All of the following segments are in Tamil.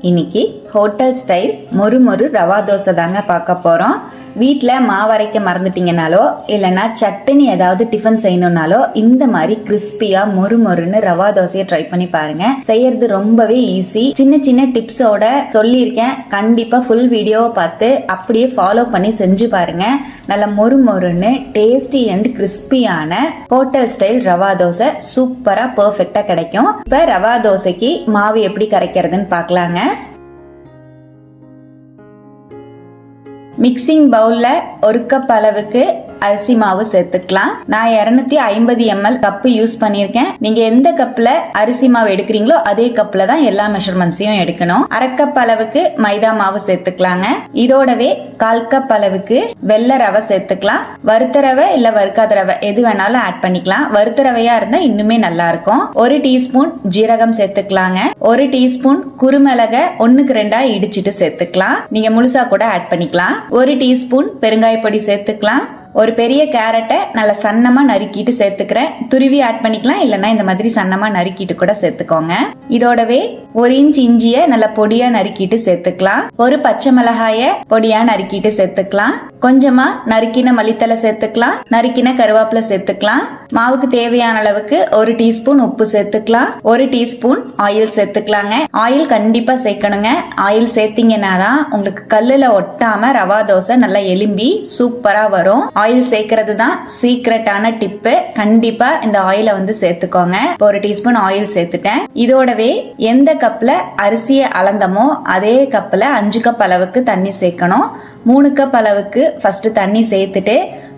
இன்னைக்கு ஹோட்டல் ஸ்டைல் மொறு மொறு ரவா தோசை தாங்க பார்க்க போகிறோம் வீட்டில் மாவரைக்க மறந்துட்டீங்கனாலோ இல்லைன்னா சட்னி ஏதாவது டிஃபன் செய்யணும்னாலோ இந்த மாதிரி கிறிஸ்பியாக மொறு மொறுன்னு ரவா தோசையை ட்ரை பண்ணி பாருங்க. செய்யறது ரொம்பவே ஈஸி சின்ன சின்ன டிப்ஸோட சொல்லியிருக்கேன். கண்டிப்பாக ஃபுல் வீடியோவை பார்த்து அப்படியே ஃபாலோ பண்ணி செஞ்சு பாருங்க. நல்ல மொறு மொறுன்னு டேஸ்டி அண்ட் கிறிஸ்பியான ஹோட்டல் ஸ்டைல் ரவா தோசை சூப்பராக பர்ஃபெக்டாக கிடைக்கும். இப்போ ரவா தோசைக்கு மாவு எப்படி கரைக்கிறதுன்னு பார்க்கலாங்க. மிக்சிங் பவுலில் ஒரு கப் அளவுக்கு அரிசி மாவு சேர்த்துக்கலாம். நான் இரநூத்தி ஐம்பது எம்எல் கப்பு யூஸ் பண்ணியிருக்கேன். நீங்க எந்த கப்ல அரிசி மாவு எடுக்கிறீங்களோ அதே கப்ல தான் எல்லா மெஷர்மெண்ட்ஸையும் எடுக்கணும். அரை கப் அளவுக்கு மைதா மாவு சேர்த்துக்கலாங்க. இதோடவே கால் கப் அளவுக்கு வெள்ளை ரவை சேர்த்துக்கலாம். வறுத்த ரவை இல்ல வறுக்காத ரவை எது வேணாலும் ஆட் பண்ணிக்கலாம். வறுத்த ரவையா இருந்தா இன்னுமே நல்லா இருக்கும். ஒரு டீஸ்பூன் ஜீரகம் சேர்த்துக்கலாங்க. ஒரு டீஸ்பூன் குறுமிளக ஒண்ணுக்கு ரெண்டா இடிச்சிட்டு சேர்த்துக்கலாம். நீங்க முழுசா கூட ஆட் பண்ணிக்கலாம். ஒரு டீஸ்பூன் பெருங்காய பொடி சேர்த்துக்கலாம். ஒரு பெரிய கேரட்டை நல்லா சன்னமாக நறுக்கிட்டு சேர்த்துக்கிறேன். துருவி ஆட் பண்ணிக்கலாம் இல்லைன்னா இந்த மாதிரி சன்னமாக நறுக்கிட்டு கூட சேர்த்துக்கோங்க. இதோடவே ஒரு இன்ச் இஞ்சிய நல்ல பொடியா நறுக்கிட்டு சேர்த்துக்கலாம். ஒரு பச்சை மிளகாய பொடியா நறுக்கிட்டு சேர்த்துக்கலாம். கொஞ்சமா நறுக்கின மல்லித்தலை சேர்த்துக்கலாம். நறுக்கின கருவேப்பிலை சேர்த்துக்கலாம். மாவுக்கு தேவையான அளவுக்கு ஒரு டீஸ்பூன் உப்பு சேர்த்துக்கலாம். ஒரு டீஸ்பூன் ஆயில் சேர்த்துக்கலாங்க. ஆயில் கண்டிப்பா சேர்க்கணுங்க. ஆயில் சேர்த்தீங்கன்னா தான் உங்களுக்கு கல்லுல ஒட்டாம ரவா தோசை நல்லா எலும்பி சூப்பரா வரும். ஆயில் சேர்க்கறது தான் சீக்ரெட்டான டிப்பு. கண்டிப்பா இந்த ஆயிலை வந்து சேர்த்துக்கோங்க. ஒரு டீஸ்பூன் ஆயில் சேர்த்துட்டேன். இதோடவே எந்த கப்பில் அரிசியை அளந்தமோ அதே கப்பில் அஞ்சு கப் அளவுக்கு தண்ணி சேர்க்கணும். மூணு கப் அளவுக்கு ஃபஸ்ட்டு தண்ணி சேர்த்துட்டு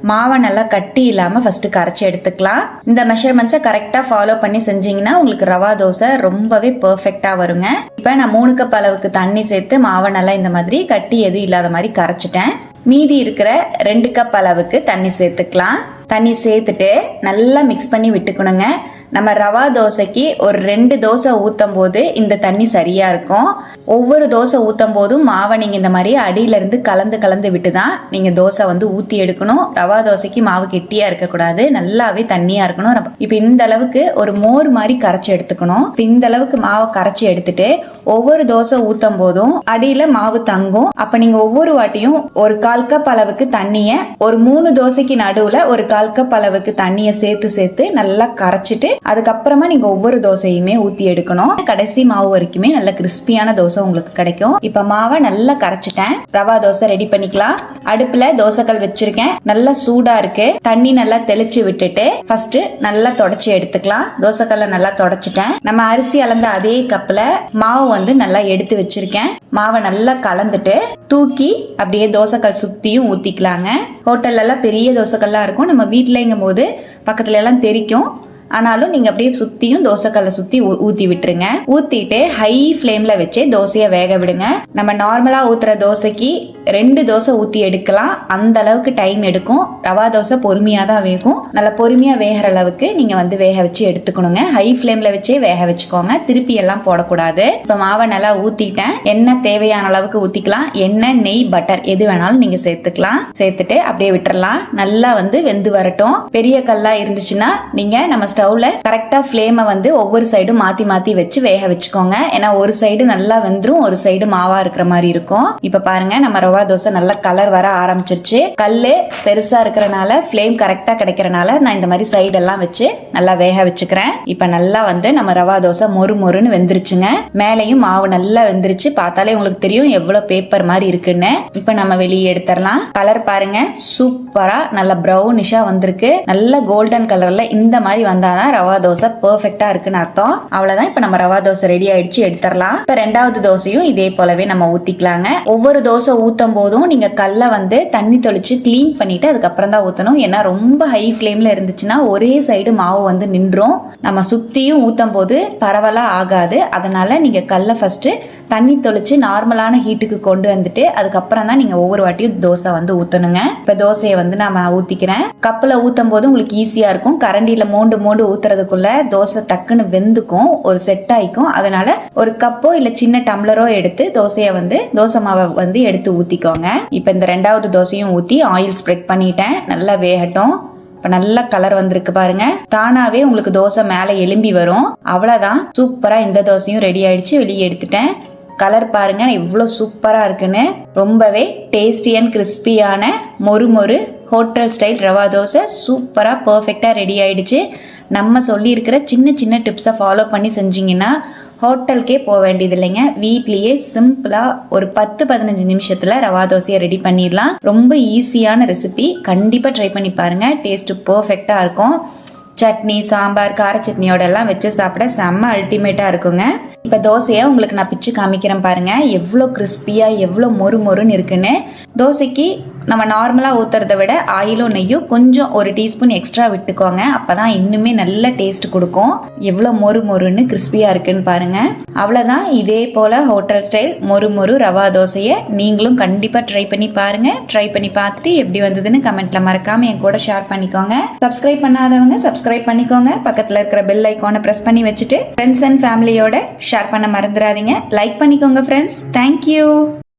மாவை நல்லா கட்டி இல்லாமல் ஃபஸ்ட்டு கரைச்சி எடுத்துக்கலாம். இந்த மெஷர்மெண்ட்ஸை கரெக்டாக ஃபாலோ பண்ணி செஞ்சீங்கன்னா உங்களுக்கு ரவா தோசை ரொம்பவே பர்ஃபெக்டாக வருங்க. இப்போ நான் மூணு கப் அளவுக்கு தண்ணி சேர்த்து மாவை நல்லா இந்த மாதிரி கட்டி எதுவும் இல்லாத மாதிரி கரைச்சிட்டேன். மீதி இருக்கிற ரெண்டு கப் அளவுக்கு தண்ணி சேர்த்துக்கலாம். தண்ணி சேர்த்துட்டு நல்லா மிக்ஸ் பண்ணி விட்டுக்கணுங்க. நம்ம ரவா தோசைக்கு ஒரு ரெண்டு தோசை ஊற்றும் போது இந்த தண்ணி சரியாக இருக்கும். ஒவ்வொரு தோசை ஊற்றும் போதும் மாவை நீங்கள் இந்த மாதிரி அடியிலேருந்து கலந்து கலந்து விட்டு தான் நீங்கள் தோசை வந்து ஊற்றி எடுக்கணும். ரவா தோசைக்கு மாவு கெட்டியாக இருக்கக்கூடாது. நல்லாவே தண்ணியாக இருக்கணும். இப்போ இந்த அளவுக்கு ஒரு மோர் மாதிரி கரைச்சி எடுத்துக்கணும். இப்போ இந்த அளவுக்கு மாவை கரைச்சி எடுத்துட்டு ஒவ்வொரு தோசை ஊற்றும் போதும் அடியில் மாவு தங்கும். அப்போ நீங்கள் ஒவ்வொரு வாட்டியும் ஒரு கால் கப் அளவுக்கு தண்ணியை ஒரு மூணு தோசைக்கு நடுவில் ஒரு கால் கப் அளவுக்கு தண்ணியை சேர்த்து சேர்த்து நல்லா கரைச்சிட்டு அதுக்கப்புறமா நீங்க ஒவ்வொரு தோசையுமே ஊத்தி எடுக்கணும். கடைசி மாவு வரைக்குமே நல்ல கிறிஸ்பியான தோசை உங்களுக்கு கிடைக்கும். இப்ப மாவை நல்லா கரைச்சிட்டேன். ரவா தோசை ரெடி பண்ணிக்கலாம். அடுப்புல தோசைக்கல் வச்சிருக்கேன். நல்லா சூடா இருக்கு. தண்ணி நல்லா தெளிச்சு விட்டுட்டு ஃபர்ஸ்ட் நல்லா தொடச்சி எடுத்துக்கலாம். தோசைக்கல்ல நல்லா தொடச்சிட்டேன். நம்ம அரிசி அளந்த அதே கப்ல மாவு வந்து நல்லா எடுத்து வச்சிருக்கேன். மாவை நல்லா கலந்துட்டு தூக்கி அப்படியே தோசைக்கல் சுத்தியும் ஊத்திக்கலாங்க. ஹோட்டல்ல எல்லாம் பெரிய தோசைக்கல்லாம் இருக்கும். நம்ம வீட்டுலங்கும் போது பக்கத்துல எல்லாம் தெரிக்கும். ஆனாலும் நீங்க அப்படியே சுத்தியும் தோசைக்கல்லை சுத்தி ஊ- ஊத்தி விட்டுருங்க. ஊத்திட்டு ஹை ஃப்ளேம்ல வச்சு தோசையை வேக விடுங்க. நம்ம நார்மலா ஊத்துற தோசைக்கு ரெண்டு தோசை ஊற்றி எடுக்கலாம். அந்த அளவுக்கு டைம் எடுக்கும். ரவா தோசை பொறுமையாக தான் வேகும். நல்லா பொறுமையாக வேகிற அளவுக்கு நீங்கள் வந்து வேக வச்சு எடுத்துக்கணுங்க. ஹை ஃப்ளேமில் வச்சே வேக வச்சுக்கோங்க. திருப்பி எல்லாம் போடக்கூடாது. இப்போ மாவை நல்லா ஊற்றிட்டேன் எண்ணெய் தேவையான அளவுக்கு ஊற்றிக்கலாம் எண்ணெய் நெய் பட்டர் எது வேணாலும் நீங்கள் சேர்த்துக்கலாம். சேர்த்துட்டு அப்படியே விட்டுறலாம். நல்லா வந்து வெந்து வரட்டும். பெரிய கல்லாக இருந்துச்சுன்னா நீங்கள் நம்ம ஸ்டவ்வில் கரெக்டாக ஃப்ளேமை வந்து ஒவ்வொரு சைடும் மாற்றி மாற்றி வச்சு வேக வச்சுக்கோங்க. ஏன்னா ஒரு சைடு நல்லா வெந்துடும் ஒரு சைடு மாவாக இருக்கிற மாதிரி இருக்கும். இப்போ பாருங்க நம்ம ரவா தோசை நல்ல கலர் வர ஆரம்பிச்சிருச்சு. கல்லு பெருசா இருக்கிறனால ஃப்ளேம் கரெக்டா கிடைக்கிறனால நான் இந்த மாதிரி சைடு எல்லாம் வச்சு நல்லா வேக வச்சுக்கிறேன். இப்ப நல்லா வந்து நம்ம ரவா தோசை மொறு மொறுன்னு வெந்துருச்சுங்க. மேலையும் மாவு நல்லா வெந்துருச்சு. பார்த்தாலே உங்களுக்கு தெரியும் எவ்வளவு பேப்பர் மாதிரி இருக்குன்னு. இப்ப நம்ம வெளியே எடுத்துடலாம். கலர் பாருங்க சூப்பரா நல்ல ப்ரௌனிஷா வந்திருக்கு. நல்ல கோல்டன் கலர்ல இந்த மாதிரி வந்தாதான் ரவா தோசை பெர்ஃபெக்டா இருக்குன்னு அர்த்தம். அவ்வளவுதான். இப்ப நம்ம ரவா தோசை ரெடி ஆயிடுச்சு எடுத்துடலாம். இப்ப ரெண்டாவது தோசையும் இதே போலவே நம்ம ஊத்திக்கலாங்க. ஒவ்வொரு தோசை ஊற்றும் போதும் நீங்கள் கல்லை வந்து தண்ணி தெளித்து க்ளீன் பண்ணிவிட்டு அதுக்கப்புறம் தான் ஊற்றணும் ஏன்னா ரொம்ப ஹை ஃப்ளேமில் இருந்துச்சுன்னா ஒரே சைடு மாவு வந்து நின்றோம். நம்ம சுற்றியும் ஊற்றும் போது பரவலாக ஆகாது. அதனால் நீங்கள் கல்லை ஃபஸ்ட்டு தண்ணி தொளிச்சு நார்மலான ஹீட்டுக்கு கொண்டு வந்துட்டு அதுக்கப்புறம் தான் நீங்க ஒவ்வொரு வாட்டியும் தோசை வந்து ஊத்தணுங்க. இப்ப தோசையை வந்து நான் ஊத்திக்கிறேன். கப்பில் ஊத்தும் போது உங்களுக்கு ஈஸியா இருக்கும். கரண்டியில மோண்டு மோண்டு ஊத்துறதுக்குள்ள தோசை டக்குன்னு வெந்துக்கும். ஒரு செட் ஆயிக்கும். அதனால ஒரு கப்போ இல்ல சின்ன டம்ளரோ எடுத்து தோசையை வந்து தோசை மாவை வந்து எடுத்து ஊத்திக்கோங்க. இப்ப இந்த ரெண்டாவது தோசையும் ஊத்தி ஆயில் ஸ்ப்ரெட் பண்ணிட்டேன். நல்லா வேகட்டும். இப்ப நல்ல கலர் வந்திருக்கு பாருங்க. தானாவே உங்களுக்கு தோசை மேல எலும்பி வரும். அவ்வளவுதான். சூப்பரா இந்த தோசையும் ரெடி ஆயிடுச்சு. வெளியே எடுத்துட்டேன். கலர் பாருங்க. எவ்வளோ சூப்பராக இருக்குன்னு. ரொம்பவே டேஸ்டி அண்ட் கிறிஸ்பியான மொறு மொறு ஹோட்டல் ஸ்டைல் ரவா தோசை சூப்பராக பர்ஃபெக்டாக ரெடி ஆயிடுச்சு. நம்ம சொல்லியிருக்கிற சின்ன சின்ன டிப்ஸை ஃபாலோ பண்ணி செஞ்சீங்கன்னா ஹோட்டலுக்கே போக வேண்டியது இல்லைங்க. வீட்லேயே சிம்பிளாக ஒரு பத்து பதினஞ்சு நிமிஷத்தில் ரவா தோசையை ரெடி பண்ணிடலாம். ரொம்ப ஈஸியான ரெசிபி கண்டிப்பாக ட்ரை பண்ணி பாருங்கள் டேஸ்ட்டு பர்ஃபெக்டாக இருக்கும். சட்னி சாம்பார் கார சட்னியோட எல்லாம் வச்சு சாப்பிட செம்ம அல்டிமேட்டாக இருக்குங்க. இப்போ தோசையை உங்களுக்கு நான் பிச்சு காமிக்கிறேன் பாருங்கள் எவ்வளோ கிறிஸ்பியாக எவ்வளோ மொறு மொறுன்னு இருக்குன்னு. தோசைக்கு நம்ம நார்மலாக ஊற்றுறத விட ஆயிலும் நெய்யும் கொஞ்சம் ஒரு டீஸ்பூன் எக்ஸ்ட்ரா விட்டுக்கோங்க. அப்போ தான் இன்னுமே நல்ல டேஸ்ட் கொடுக்கும். எவ்வளோ மொறு மொறுன்னு கிறிஸ்பியாக இருக்குன்னு பாருங்கள் அவ்வளோதான் இதே போல் ஹோட்டல் ஸ்டைல் மொறு மொறு ரவா தோசையை நீங்களும் கண்டிப்பாக ட்ரை பண்ணி பாருங்கள் ட்ரை பண்ணி பார்த்துட்டு எப்படி வந்ததுன்னு கமெண்ட்டில் மறக்காமல் என் கூட ஷேர் பண்ணிக்கோங்க. சப்ஸ்கிரைப் பண்ணாதவங்க சப்ஸ்கிரைப் பண்ணிக்கோங்க. பக்கத்தில் இருக்கிற பெல் ஐக்கானை ப்ரெஸ் பண்ணி வச்சுட்டு ஃப்ரெண்ட்ஸ் அண்ட் ஃபேமிலியோட ஷேர் பண்ண மறந்துடாதீங்க. லைக் பண்ணிக்கோங்க ஃப்ரெண்ட்ஸ் தேங்க்யூ